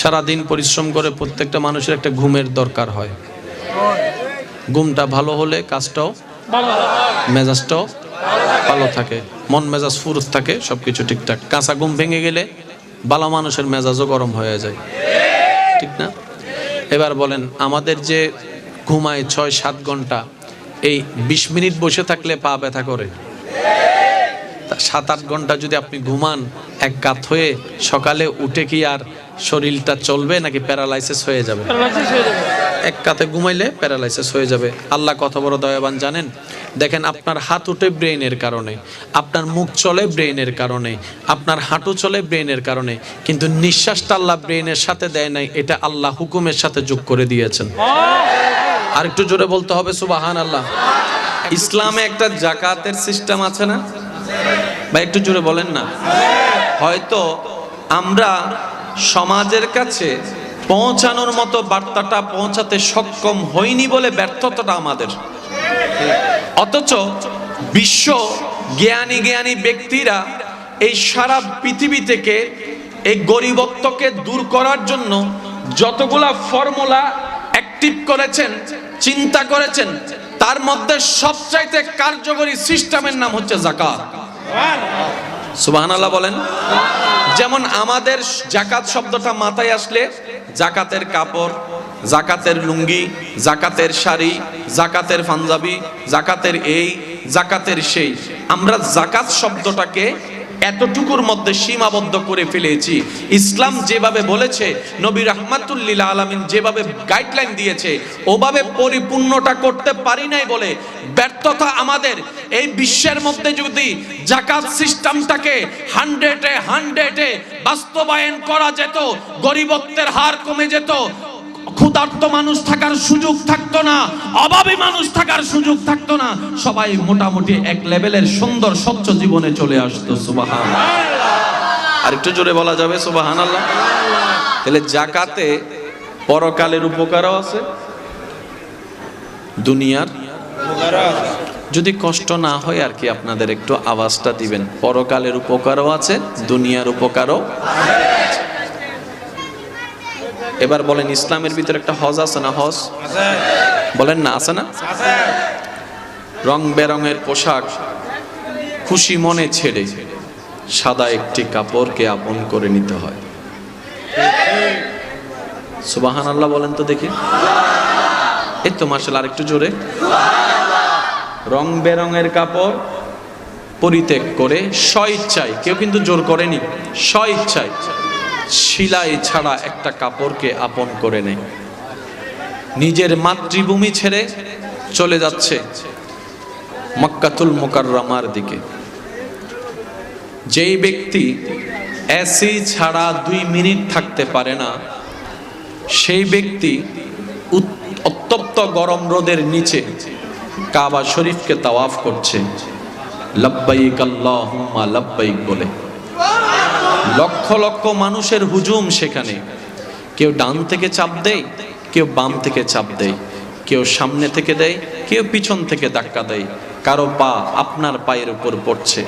সারাদিন পরিশ্রম করে প্রত্যেকটা মানুষের একটা ঘুমের দরকার হয়। ঘুমটা ভালো হলে কাজটাও মেজাজটাও ভালো থাকে, মন মেজাজ ফুরুত থাকে সব কিছু ঠিকঠাক। কাঁচা ঘুম ভেঙে গেলে ভালো মানুষের মেজাজও গরম হয়ে যায়। ঠিক না? এবার বলেন, আমাদের যে ঘুমায় ছয়, সাত ঘণ্টা, এই বিশ মিনিট বসে থাকলে পা ব্যথা করে। সাত, আট ঘণ্টা যদি আপনি ঘুমান, এক কাত হয়ে সকালে উঠে কি আর শরীরটা চলবে নাকি প্যারালাইসিস হয়ে যাবে? এক কাতে ঘুমাইলে প্যারালাইসিস হয়ে যাবে। আল্লাহ কত বড় দয়াবান জানেন? দেখেন আপনার হাত উঠে ব্রেইনের কারণে আপনার মুখ চলে ব্রেইনের কারণে আপনার হাঁটু চলে ব্রেইনের কারণে কিন্তু নিঃশ্বাসটা আল্লাহ ব্রেইনের সাথে দেয় নাই এটা আল্লাহ হুকুমের সাথে যোগ করে দিয়েছেন। আর একটু জোরে বলতে হবে সুবাহান আল্লাহ ইসলামে একটা জাকাতের সিস্টেম আছে না? বা একটু জোরে বলেন না। হয়তো আমরা সমাজের কাছে পৌঁছানোর মতো বার্তাটা পৌঁছাতে সক্ষম হয়নি বলে ব্যর্থতাটা আমাদের। অথচ বিশ্ব জ্ঞানী জ্ঞানী ব্যক্তিরা এই সারা পৃথিবী থেকে এই গরিবত্বকে দূর করার জন্য যতগুলা ফর্মুলা অ্যাক্টিভ করেছেন, চিন্তা করেছেন, তার মধ্যে সবচাইতে কার্যকরী সিস্টেমের নাম হচ্ছে জাকাত। সুবহানাল্লাহ বলেন। যেমন আমাদের জাকাত শব্দটা মাথায় আসলে জাকাতের কাপড় জাকাতের লুঙ্গি জাকাতের শাড়ি জাকাতের পাঞ্জাবি জাকাতের এই জাকাতের সেই। আমরা জাকাত শব্দটাকে এতটুকুর মধ্যে সীমাবদ্ধ করে ফেলেছি। ইসলাম যেভাবে বলেছে, নবী রহমাতুল্লিল আলমিন যেভাবে গাইডলাইন দিয়েছে, ওভাবে পরিপূর্ণটা করতে পারি নাই বলে ব্যর্থতা আমাদের। এই বিশ্বের মধ্যে যদি জাকাত সিস্টেমটাকে হান্ড্রেডে হান্ড্রেডে বাস্তবায়ন করা যেত, গরিবত্বের হার কমে যেত ক্ষুধার্ত মানুষ থাকার সুযোগ থাকতো না, অভাবী মানুষ থাকার সুযোগ থাকতো না, সবাই মোটামুটি এক লেভেলের সুন্দর, স্বচ্ছ জীবনে চলে আসতো সুবাহান আর একটু জোরে বলা যাবে সুবাহান আল্লাহ তাহলে জাকাতে পরকালের উপকারও আছে, দুনিয়ার যদি কষ্ট না হয় আর কি আপনাদের একটু আওয়াজটা দিবেন, পরকালের উপকারও আছে, দুনিয়ার উপকারও এবার বলেন, ইসলামের ভিতরে একটা হজ আছে না হজ? বলেন না, আছে না? রং বেরঙের পোশাক খুশি মনে ছেড়ে সাদা একটি কাপড়কে আপন করে নিতে হয়। সুবাহান আল্লাহ বলেন তো দেখি। এই তো মার্শাল আরেকটু জোরে। রং বেরঙের কাপড় পরিত্যাগ করে স্ব ইচ্ছায়, কেউ কিন্তু জোর করেনি, স্ব ইচ্ছায়। শিলাই ছাড়া একটা কাপড়কে আপন করে নেয় নিজের মাতৃভূমি ছেড়ে চলে যাচ্ছে মক্কাতুল মোকাররমার দিকে। যেই ব্যক্তি এসি ছাড়া দুই মিনিট থাকতে পারে না, সেই ব্যক্তি অত্যপ্ত গরম রোদের নিচে কাবা শরীফকে তাওয়াফ করছে। লব্বাইক আল্লাহুম্মা লব্বাইক বলে। লক্ষ লক্ষ মানুষের হুজুম সেখানে। কেউ ডান থেকে চাপ দেয়, কেউ বাম থেকে চাপ দেয়। কেউ সামনে থেকে দেয়, কেউ পিছন থেকে ধাক্কা দেয়। কারও পা আপনার পায়ের উপর পড়ছে।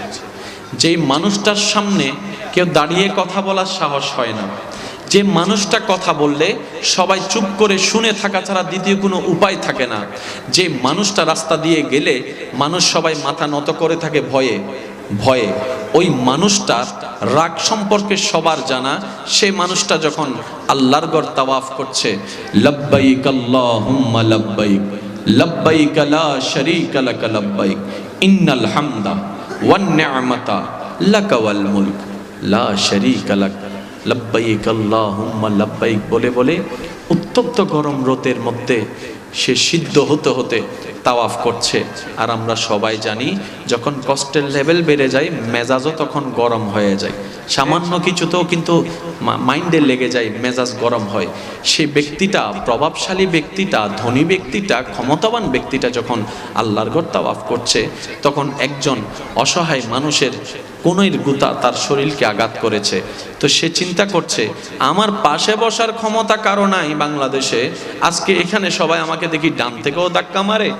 যেই মানুষটার সামনে কেউ দাঁড়িয়ে কথা বলার সাহস হয় না। যে মানুষটা কথা বললে সবাই চুপ করে শুনে থাকা ছাড়া দ্বিতীয় কোনো উপায় থাকে না। যে মানুষটা রাস্তা দিয়ে গেলে মানুষ সবাই মাথা নত করে থাকে ভয়ে। ভয়ে ওই মানুষটার রাগ সম্পর্কে সবার জানা সে মানুষটা যখন আল্লাহর গড় তাওয়াফ করছে, লব্বাইক আল্লাহুম্মা লব্বাইক লব্বাইক লা শারীকা লাক লব্বাইক, ইন্নাল হামদা ওয়ান নি'মাতা লাক ওয়াল মুলক, লা শারীকা লাক, লব্বাইক আল্লাহুম্মা লব্বাইক বলে বলে উত্তপ্ত গরম রোদের মধ্যে সে সিদ্ধ হতে হতে তাওয়াফ করছে। আর আমরা সবাই জানি, যখন কষ্টের লেভেল বেড়ে যায়, মেজাজও তখন গরম হয়ে যায়। সামান্য কিছুতেও কিন্তু মাইন্ডে লেগে যায়, মেজাজ গরম হয়। সে ব্যক্তিটা, প্রভাবশালী ব্যক্তিটা, ধনী ব্যক্তিটা, ক্ষমতাবান ব্যক্তিটা যখন আল্লাহর ঘর তাওয়াফ করছে, তখন একজন অসহায় মানুষের কোনোই গুতা তার শরীরকে আঘাত করেছে। তো সে চিন্তা করছে, আমার পাশে বসার ক্ষমতা কারও নাই বাংলাদেশে। আজকে এখানে সবাই আমাকে দেখি ডান থেকেও ধাক্কা মারে।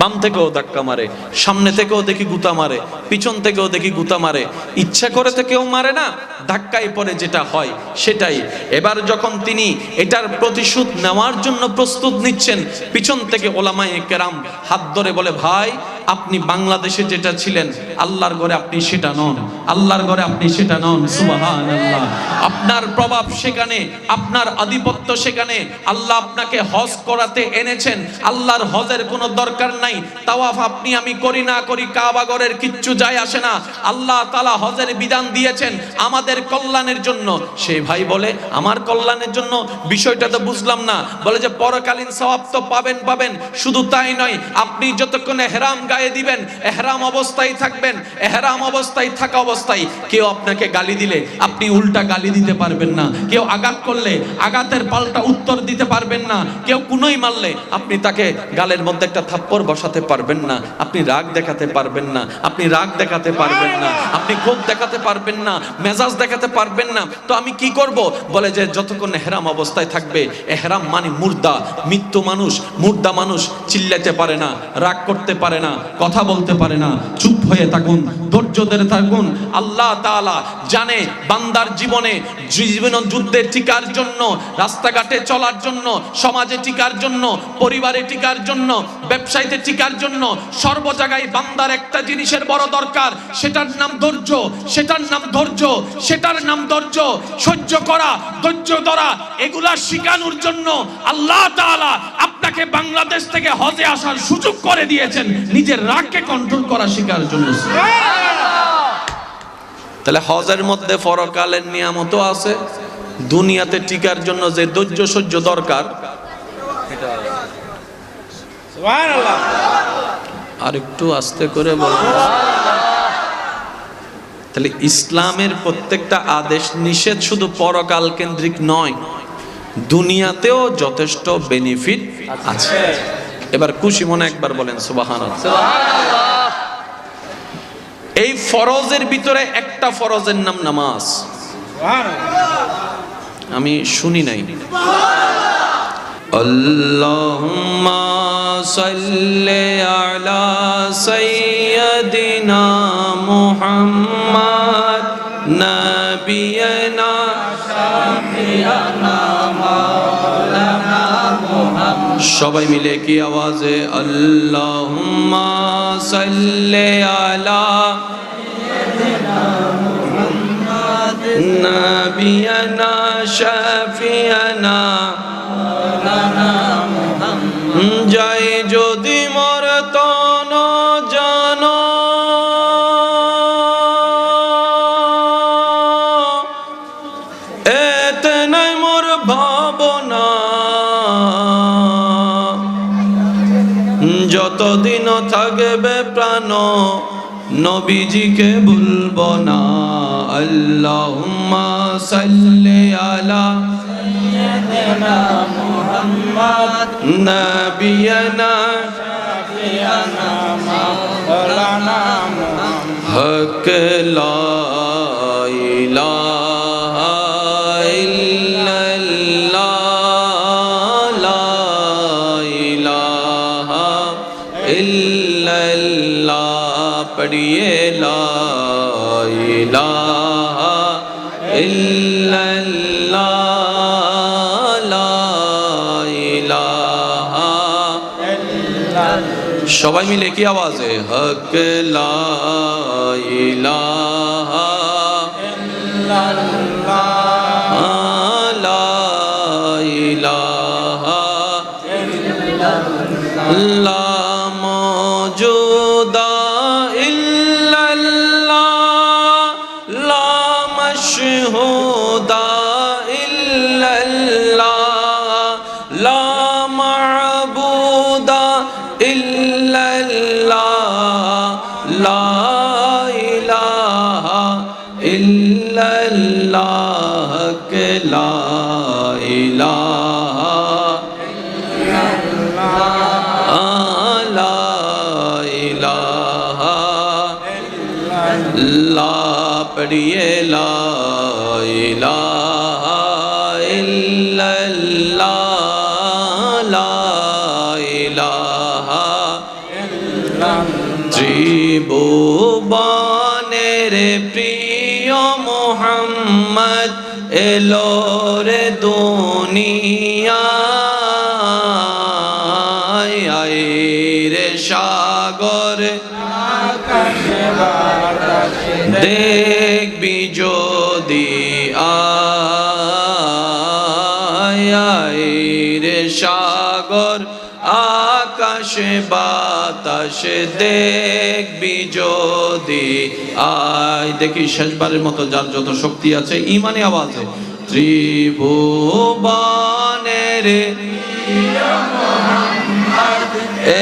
বাম থেকেও ধাক্কা মারে, সামনে থেকেও দেখি গুতা মারে, পিছন থেকেও দেখি গুতা মারে। ইচ্ছা করে তো কেউ মারে না, ধাক্কায় পরে যেটা হয় সেটাই। এবার যখন তিনি এটার প্রতিশোধ নেওয়ার জন্য প্রস্তুত নিচ্ছেন, পিছন থেকে ওলামায় কেরাম হাত ধরে বলে, ভাই আপনি বাংলাদেশে যেটা ছিলেন, আল্লাহর ঘরে আপনি সেটা নন। আল্লাহর ঘরে আপনি সেটা নন। সুবহানাল্লাহ। আপনার প্রভাব সেখানে, আপনার আধিপত্য সেখানে। আল্লাহ আপনাকে হজ করাতে এনেছেন। আল্লাহর হজের কোনো দরকার নাই। তাওয়াফ আপনি, আমি করি না করি কাবাগরের কিচ্ছু যায় আসে না। আল্লাহ তালা হজের বিধান দিয়েছেন আমাদের কল্যাণের জন্য। সে ভাই বলে, আমার কল্যাণের জন্য? বিষয়টা তো বুঝলাম না। বলে যে, পরকালীন সওয়াব তো পাবেন পাবেন। শুধু তাই নয়, আপনি যতক্ষণ এহরাম গায়ে দিবেন, এহরাম অবস্থায় থাকবেন, এহরাম অবস্থায় থাকা অবস্থায় কেউ আপনাকে গালি দিলে আপনি উল্টা গালি দিতে পারবেন না। কেউ আঘাত করলে আঘাতের পাল্টা উত্তর দিতে পারবেন না। কেউ কুনোই মারলে আপনি তাকে গালের মধ্যে একটা থাপ্পড় বসাতে পারবেন না। আপনি রাগ দেখাতে পারবেন না। আপনি রাগ দেখাতে পারবেন না। আপনি ক্ষোভ দেখাতে পারবেন না। মেজাজ দেখাতে পারবেন না। তো আমি কি করব? বলে যে, যতক্ষণ এহরাম অবস্থায় থাকবে, এহরাম মানে মুর্দা। মৃত্যু মানুষ, মুর্দা মানুষ চিল্লাতে পারে না, রাগ করতে পারে না। কথা বলতে পারে না চুপ হয়ে থাকুন ধৈর্য ধরে থাকুন। আল্লাহ তাআলা জানে বান্দার জীবনে জীবন যুদ্ধে টিকার জন্য, রাস্তাঘাটে চলার জন্য, সমাজে টিকার জন্য, পরিবারে টিকার জন্য, ব্যবসায়ীতে টিকার জন্য, সর্ব জায়গায় বান্দার একটা জিনিসের বড় দরকার, সেটার নাম ধৈর্য, সেটার নাম ধৈর্য, সেটার নাম ধৈর্য, সহ্য করা, ধৈর্য ধরা, এগুলা শিখানোর জন্য আল্লাহ তাআলা আপনাকে বাংলাদেশ থেকে হজে আসার সুযোগ করে দিয়েছেন, নিজের রাগকে কন্ট্রোল করা শেখার জন্য তাহলে হজের মধ্যে পরকালের নিয়ামতও আছে দুনিয়াতে টিকার জন্য যে ধৈর্য সহ্য দরকার আর একটু আস্তে করে বলব তাহলে ইসলামের প্রত্যেকটা আদেশ নিষেধ শুধু পরকাল কেন্দ্রিক নয় দুনিয়াতেও যথেষ্ট বেনিফিট আছে। এবার খুশি মনে একবার বলেন সুবাহান এই ফরজের ভিতরে একটা ফরজের নাম নামাজ। আমি শুনি নাই। আল্লাহুম্মা সাল্লি আলা সবাই মিলে কি আওয়াজে? আল্লাহুম্মা সাল্লি আলা নবিয়ানা শফিয়না। নবীজিকে ভুলব না আল্লাহুম্মা সাল্লি আলা নবিয়ানা মাওলানা মুহাম্মদ হক লা ইলাহা সবাই মিলে কি আওয়াজে হক লা ইলাহা লা ইলাহা লা লা পড়িয়ে লা ইলাহা ইল্লাল্লাহ লা ইলাহা ত্রিভুবনের প্রিয় মোহাম্মদ মোহাম্মদ এলো রে দুনিয়া দেখবি যদি আয় রে সাগর, আকাশে বাতাসে দেখবি যদি আয়। দেখি শেষবারের মতো যার যত শক্তি আছে, ইমানে আওয়াজে ত্রিভুবনের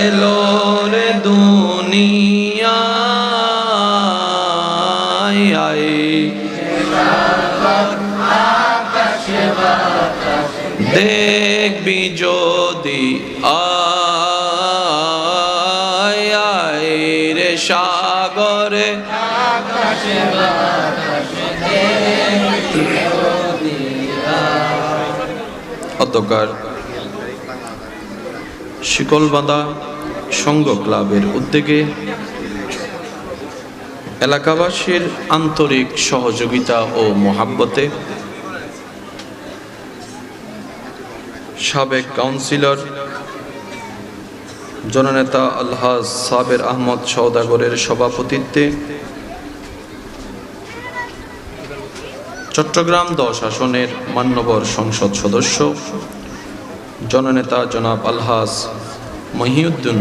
এলো রে দুনিয়া। দেখবি যদি আয় রে সাগরে। অতকার শিকলবাঁধা সংঘ ক্লাবের উদ্যোগে এলাকাবাসীর আন্তরিক সহযোগিতা ও মোহাব্বতে সাবেক কাউন্সিলর, জননেতা আলহাজ সাবের আহমদ সৌদাগরের সভাপতিত্বে চট্টগ্রাম দশ আসনের মান্যবর সংসদ সদস্য, জননেতা জনাব আলহাজ মহিউদ্দিন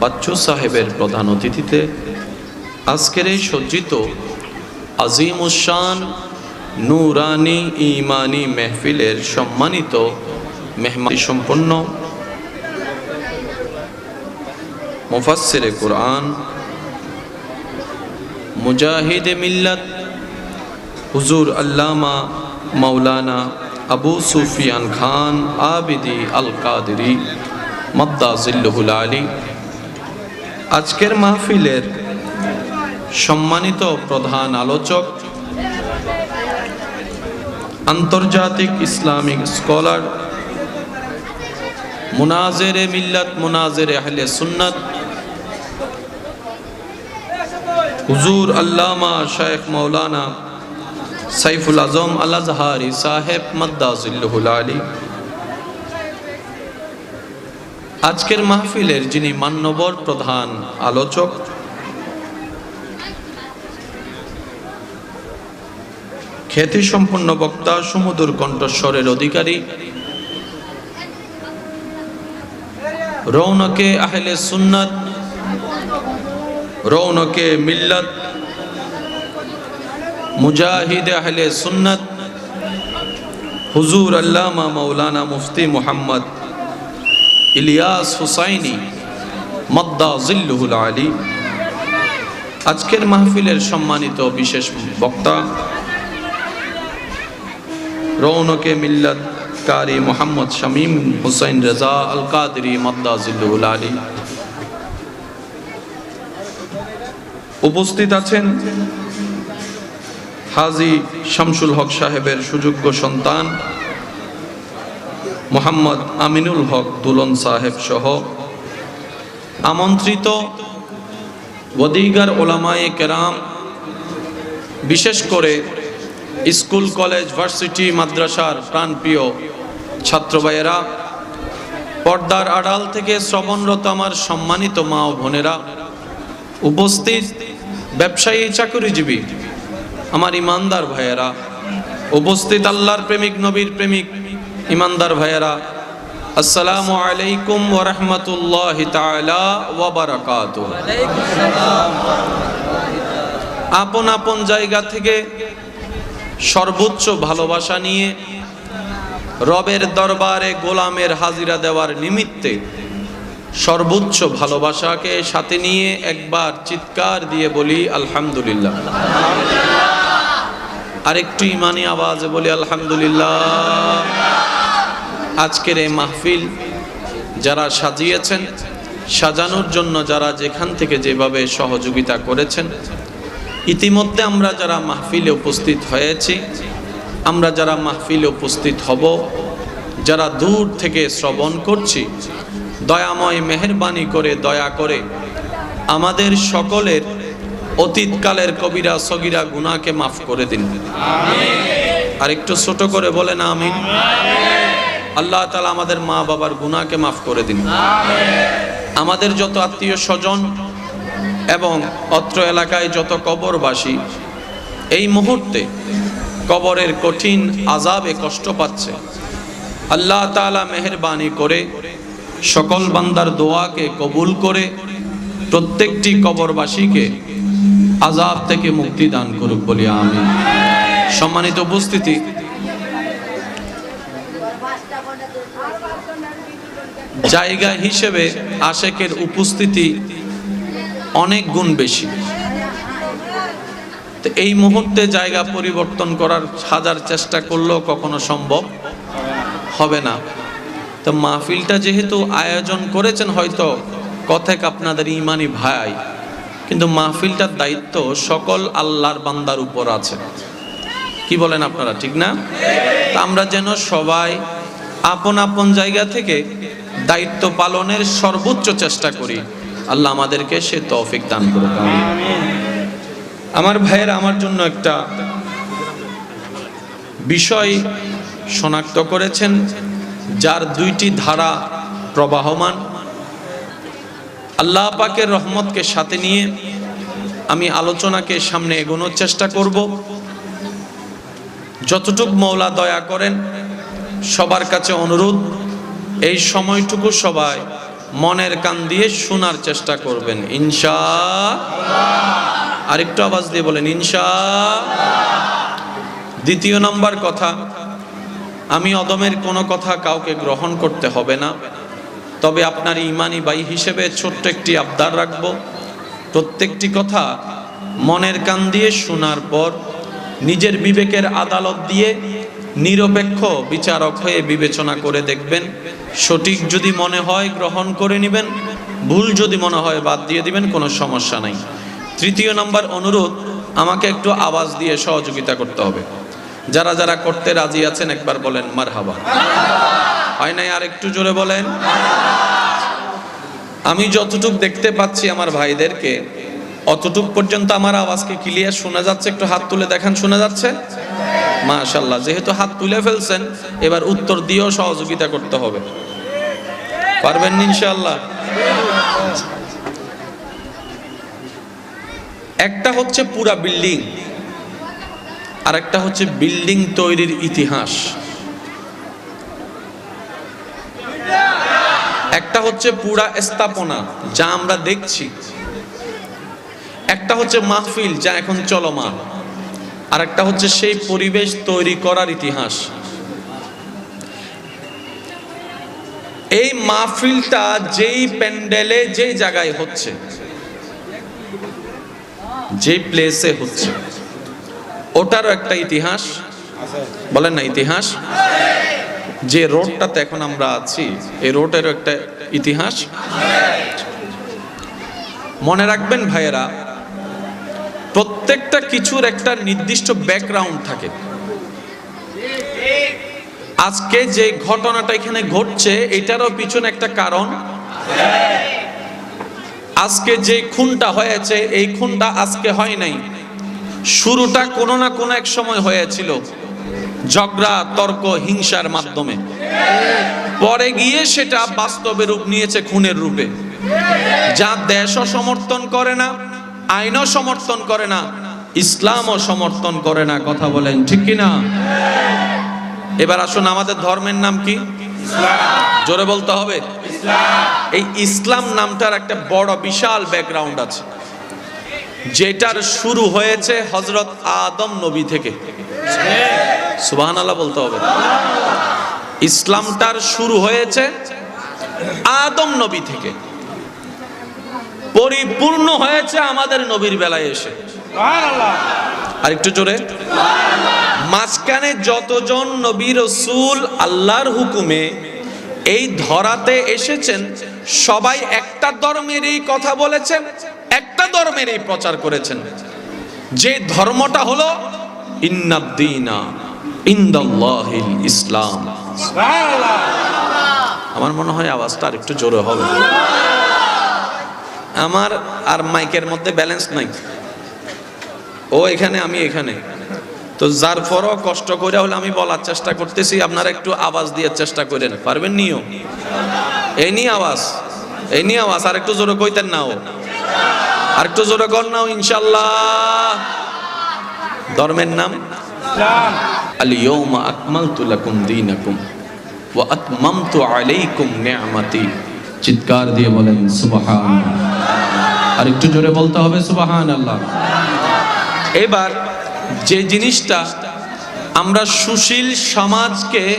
বাচ্চু সাহেবের প্রধান অতিথিতে আজকের এই সজ্জিত আজিম উসান নুরানি ইমানি মেহফিলের সম্মানিত মেহমান সম্পন্ন। মুফাসসিরে কোরআন। মুজাহিদে মিল্লাত। হুজুর আল্লামা মাওলানা আবু সুফিয়ান খান আবিদি আল কাদেরি মদ্দা জিল্লুহুল আলী। আজকের মাহফিলের সম্মানিত প্রধান আলোচক, আন্তর্জাতিক ইসলামিক স্কলার মুনাজেরে মিল্লাত, মুনাজেরে আহলে সুন্নাত। হুজুর আল্লামা শেখ মৌলানা সাইফুল আজম আল আজহারি সাহেব মদ্দাজুল্লুহুল আলী। আজকের মাহফিলের যিনি মান্যবর প্রধান আলোচক খ্যাতি সম্পন্ন বক্তা সুমধুর কণ্ঠস্বরের অধিকারী রৌনকে আহলে সুন্নাত, রৌনকে মিল্লাত, মুজাহিদ আহলে সুন্নাত, হুজুর আল্লামা মৌলানা মুফতি মুহাম্মদ ইলিয়াস হুসাইনি, মদ্দা জিল্লুহুল আলী। আজকের মাহফিলের সম্মানিত বিশেষ বক্তা, রৌনকে মিল্লাত কারি মোহাম্মদ শামীম হুসাইন রেজা আল কাদরি মদ্দা জিল্লুহুল আলী। উপস্থিত আছেন হাজি শামসুল হক সাহেবের সুযোগ্য সন্তান মোহাম্মদ আমিনুল হক দুলন সাহেব সহ আমন্ত্রিত ওদিগার ওলামায়ে কেরাম, বিশেষ করে স্কুল, কলেজ, ভার্সিটি, মাদ্রাসার প্রাণপ্রিয় ছাত্র ভাইয়েরা, পর্দার আড়াল থেকে শ্রবণরত আমার সম্মানিত মা ও বোনেরা, উপস্থিত ব্যবসায়ী চাকরিজীবী আমার ইমানদার ভাইয়েরা, উপস্থিত আল্লাহর প্রেমিক, নবীর প্রেমিক ইমানদার ভাইয়েরা, আসসালামু আলাইকুম ওয়া রাহমাতুল্লাহি তাআলা ওয়া বারাকাতুহু। আপন আপন জায়গা থেকে সর্বোচ্চ ভালোবাসা নিয়ে রবের দরবারে গোলামের হাজিরা দেওয়ার নিমিত্তে সর্বোচ্চ ভালোবাসাকে সাথে নিয়ে একবার চিৎকার দিয়ে বলি, আলহামদুলিল্লাহ। আরেকটু ইমানি আওয়াজে বলি, আলহামদুলিল্লাহ। আজকের এই মাহফিল যারা সাজিয়েছেন, সাজানোর জন্য যারা যেখান থেকে যেভাবে সহযোগিতা করেছেন ইতিমধ্যে আমরা যারা মাহফিলে উপস্থিত হয়েছি আমরা যারা মাহফিলে উপস্থিত হব যারা দূর থেকে শ্রবণ করছি দয়াময় মেহরবানি করে দয়া করে আমাদের সকলের অতীতকালের কবিরা সগিরা গুনাহকে মাফ করে দিন। আর একটু ছোট করে বলেন আমিন। আল্লাহ তালা আমাদের মা বাবার গুনাহকে মাফ করে দিন। আমাদের যত আত্মীয় স্বজন এবং অত্র এলাকায় যত কবরবাসী, এই মুহূর্তে কবরের কঠিন আজাবে কষ্ট পাচ্ছে। আল্লাহ তাআলা মেহেরবানি করে সকল বান্দার দোয়াকে কবুল করে প্রত্যেকটি কবরবাসীকে আজাব থেকে মুক্তি দান করুক বলি আমি সম্মানিত উপস্থিতি, জায়গা হিসেবে আশেকের উপস্থিতি অনেক গুণ বেশি। তো এই মুহূর্তে জায়গা পরিবর্তন করার হাজার চেষ্টা করলেও কখনো সম্ভব হবে না। তো মাহফিলটা যেহেতু আয়োজন করেছেন, হয়তো কথেক আপনাদের ইমানি ভাই, কিন্তু মাহফিলটার দায়িত্ব সকল আল্লাহর বান্দার উপর আছে। কি বলেন আপনারা, ঠিক না? তা আমরা যেন সবাই আপন আপন জায়গা থেকে দায়িত্ব পালনের সর্বোচ্চ চেষ্টা করি। আল্লাহ আমাদেরকে সে তৌফিক দান করুক। আমার ভাইয়ের, আমার জন্য একটা বিষয় শনাক্ত করেছেন, যার দুইটি ধারা প্রবাহমান আল্লাহ পাকের রহমতকে সাথে নিয়ে আমি আলোচনাকে সামনে এগোনোর চেষ্টা করব যতটুক মৌলা দয়া করেন, সবার কাছে অনুরোধ, এই সময়টুকু সবাই মনের কান দিয়ে শোনার চেষ্টা করবেন। ইনশা আরেকটু আওয়াজ দিয়ে বলেন, ইনশা দ্বিতীয় নম্বর কথা, আমি অদমের কোনো কথা কাউকে গ্রহণ করতে হবে না, তবে আপনার ইমানি বাই হিসেবে ছোট্ট একটি আবদার রাখব। প্রত্যেকটি কথা মনের কান দিয়ে শোনার পর নিজের বিবেকের আদালত দিয়ে নিরপেক্ষ বিচারক হয়ে বিবেচনা করে দেখবেন। সঠিক যদি মনে হয় গ্রহণ করে নেবেন, ভুল যদি মনে হয় বাদ দিয়ে দিবেন, কোনো সমস্যা নাই। তৃতীয় নম্বর অনুরোধ, আমাকে একটু আওয়াজ দিয়ে সহযোগিতা করতে হবে। যারা যারা করতে রাজি আছেন, একবার বলেন মার হাবা হয় নাই আর একটু জোরে বলেন? আমি যতটুক দেখতে পাচ্ছি আমার ভাইদেরকে, অতটুক পর্যন্ত আমার আওয়াজকে ক্লিয়ার শোনা যাচ্ছে, একটু হাত তুলে দেখান, শোনা যাচ্ছে? মাশাল্লাহ যেহেতু হাত তুলে ফেলছেন, এবার উত্তর দিয়েও সহযোগিতা করতে হবে। পারবেন ইনশাল্লাহ একটা হচ্ছে পুরা বিল্ডিং আর একটা হচ্ছে বিল্ডিং তৈরির ইতিহাস। একটা হচ্ছে পুরা স্থাপনা, যা আমরা দেখছি। একটা হচ্ছে মাহফিল, যা এখন চলমান। আর একটা হচ্ছে সেই পরিবেশ তৈরি করার ইতিহাস। এই মাহফিলটা যেই প্যান্ডেলে, যেই জায়গায় হচ্ছে যে প্লেসে হচ্ছে, ওটারও একটা ইতিহাস। বলেন না, ইতিহাস? যে রোডটাতে এখন আমরা আছি, এই রোডেরও একটা ইতিহাস। মনে রাখবেন ভাইয়েরা প্রত্যেকটা কিছুর একটা নির্দিষ্ট ব্যাকগ্রাউন্ড থাকে। আজকে যে ঘটনাটা এখানে ঘটছে, এটারও পিছনে একটা কারণ। আজকে যে খুনটা হয়েছে, এই খুনটা আজকে হয় নাই। শুরুটা কোনো না কোনো এক সময় হয়েছিল। ঝগড়া, তর্ক, হিংসার মাধ্যমে। পরে গিয়ে সেটা বাস্তবে রূপ নিয়েছে খুনের রূপে। যা দেশও সমর্থন করে না আইনও সমর্থন করে না ইসলামও সমর্থন করে না কথা বলেন ঠিক কি না এবার আসুন আমাদের ধর্মের নাম কি? জোরে বলতে হবে? এই ইসলাম নামটার একটা বড় বিশাল ব্যাকগ্রাউন্ড আছে। যেটার শুরু হয়েছে হজরত আদম নবী থেকে। সুবাহান আল্লাহ বলতে হবে। ইসলামটার শুরু হয়েছে আদম নবী থেকে। পরিপূর্ণ হয়েছে আমাদের নবীর বেলায় এসে। আর একটু জোরে। মাঝখানে যতজন নবী রসুল আল্লাহর হুকুমে এই ধরাতে এসেছেন সবাই একটা ধর্মের এই কথা বলেছেন একটা ধর্মের এই প্রচার করেছেন। যে ধর্মটা হলো ইন্নাদ্দিনা ইন্দাল্লাহিল ইসলাম। আমার মনে হয় আওয়াজটা আর একটু জোরে হবে। আমার আর মাইকের মধ্যে ব্যালেন্স নাই। ও এখানে, আমি এখানে। তো যার ফরও কষ্ট করে হলে আমি বলার চেষ্টা করতেছি, আপনারা একটু আওয়াজ দিয়ে চেষ্টা করেন। পারবেন নিও? এই নিয়ে আওয়াজ। এই নিয়ে আওয়াজ। আর একটু জোরে কইতেন না ও। আর একটু জোরে কর নাও ইনশাল্লাহ। ধর্মের নাম? আল ইয়ৌমা আকমালতু লাকুম দীনাকুম ওয়া আতমামতু আলাইকুম নিআমাতি চিৎকার দিয়ে বলেন, সুবহান। আর একটু জোরে বলতে হবে, সুবাহান আল্লাহ। এবার যে জিনিসটা আমরা সুশীল সমাজকে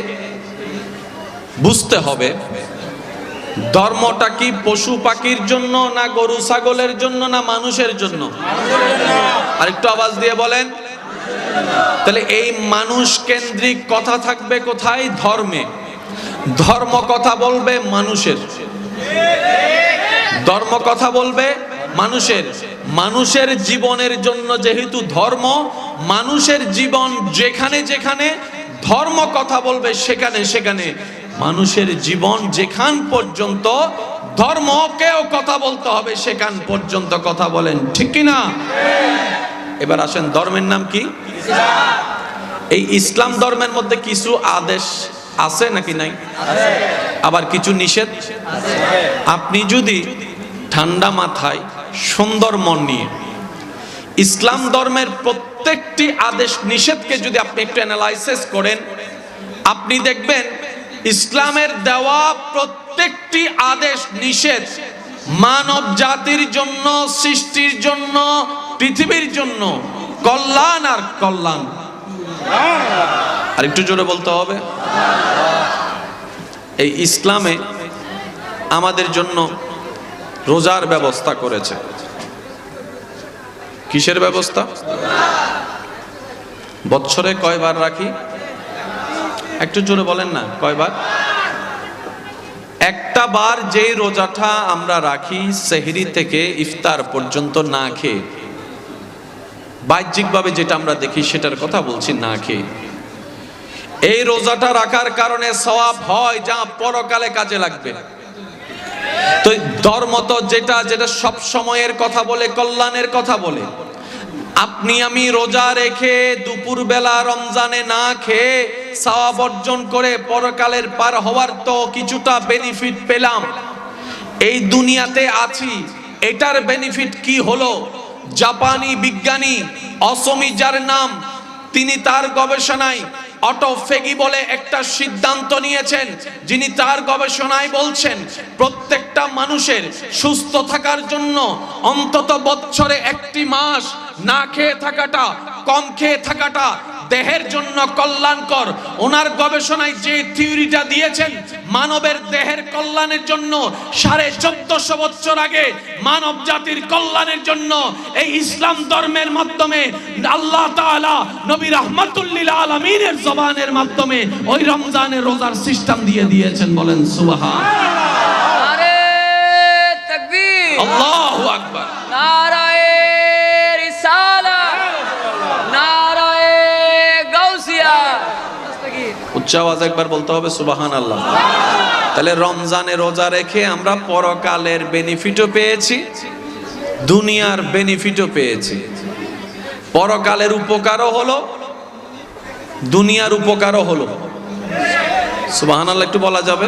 বুঝতে হবে, ধর্মটা কি পশু পাখির জন্য, না গরু ছাগলের জন্য, না মানুষের জন্য? আর একটু আওয়াজ দিয়ে বলেন। তাহলে এই মানুষ কেন্দ্রিক কথা থাকবে কোথায়? ধর্মে। ধর্ম কথা বলবে মানুষের। ধর্ম কথা বলবে মানুষের। মানুষের জীবনের জন্য যেহেতু ধর্ম, মানুষের জীবন যেখানে যেখানে ধর্ম কথা বলবে সেখানে সেখানে। মানুষের জীবন যেখান পর্যন্ত ধর্মকেও কথা বলতে হবে, সেখান পর্যন্ত কথা বলেন, ঠিক কি না? এবার আসেন, ধর্মের নাম কি? এই ইসলাম ধর্মের মধ্যে কিছু আদেশ আছে নাকি নাই? আবার কিছু নিষেধ? আপনি যদি ঠান্ডা মাথায় সুন্দর মন নিয়ে ইসলাম ধর্মের প্রত্যেকটি আদেশ নিষেধকে যদি আপনি একটু অ্যানালাইসিস করেন, আপনি দেখবেন ইসলামের দেওয়া প্রত্যেকটি আদেশ নিষেধ মানব জাতির জন্য, সৃষ্টির জন্য, পৃথিবীর জন্য কল্যাণ আর কল্যাণ। আর একটু জোরে বলতে হবে। এই ইসলামে আমাদের জন্য রোজার ব্যবস্থা করেছে। কিসের ব্যবস্থা? বছরে কয়বার রাখি? একটু জোরে বলেন না, কয়বার? একটা বার যেই রোজাটা আমরা রাখি, সেহরি থেকে ইফতার পর্যন্ত না খেয়ে, বাহ্যিকভাবে যেটা আমরা দেখি সেটার কথা বলছি না খেয়ে। এই রোজাটা রাখার কারণে সওয়াব হয়, যা পরকালে কাজে লাগবে। তো ধর্ম তো যেটা যেটা সব সময়ের কথা বলে, কল্যাণের কথা বলে। আপনি আমি রোজা রেখে দুপুর বেলা রমজানে না খেয়ে সওয়াব অর্জন করে পরকালের পার হওয়ার তো কিছুটা বেনিফিট পেলাম। এই দুনিয়াতে আছি, এটার বেনিফিট কি হলো? জাপানি বিজ্ঞানী অসমি যার নাম, তিনি তার গবেষণায় অটোফেগি বলে একটা সিদ্ধান্ত নিয়েছেন, যিনি তার গবেষণায় বলছেন, প্রত্যেকটা মানুষের সুস্থ থাকার জন্য অন্তত বছরে একটি মাস না খেয়ে থাকাটা, কম খেয়ে থাকাটা দেহের জন্য কল্যাণকর। ওনার গবেষণায় যে থিওরিটা দিয়েছেন মানবের দেহের কল্যাণের জন্য সাড়ে চোদ্দশো বছর আগে মানব জাতির কল্যাণের জন্য এই ইসলাম ধর্মের মাধ্যমে আল্লাহ তাআলা নবী রহমাতুল্লিল আলমিনের জবানের মাধ্যমে ওই রমজানের রোজার সিস্টেম দিয়ে দিয়েছেন বলেন সুবহান আল্লাহু আকবার। নারায়ে উচ্চ আওয়াজ একবার বলতে হবে সুবাহান আল্লাহ তাহলে রমজানে রোজা রেখে আমরা পরকালের বেনিফিটও পেয়েছি, দুনিয়ার বেনিফিটও পেয়েছি। পরকালের উপকারও হলো, দুনিয়ার উপকারও হলো। সুবাহান আল্লাহ একটু বলা যাবে?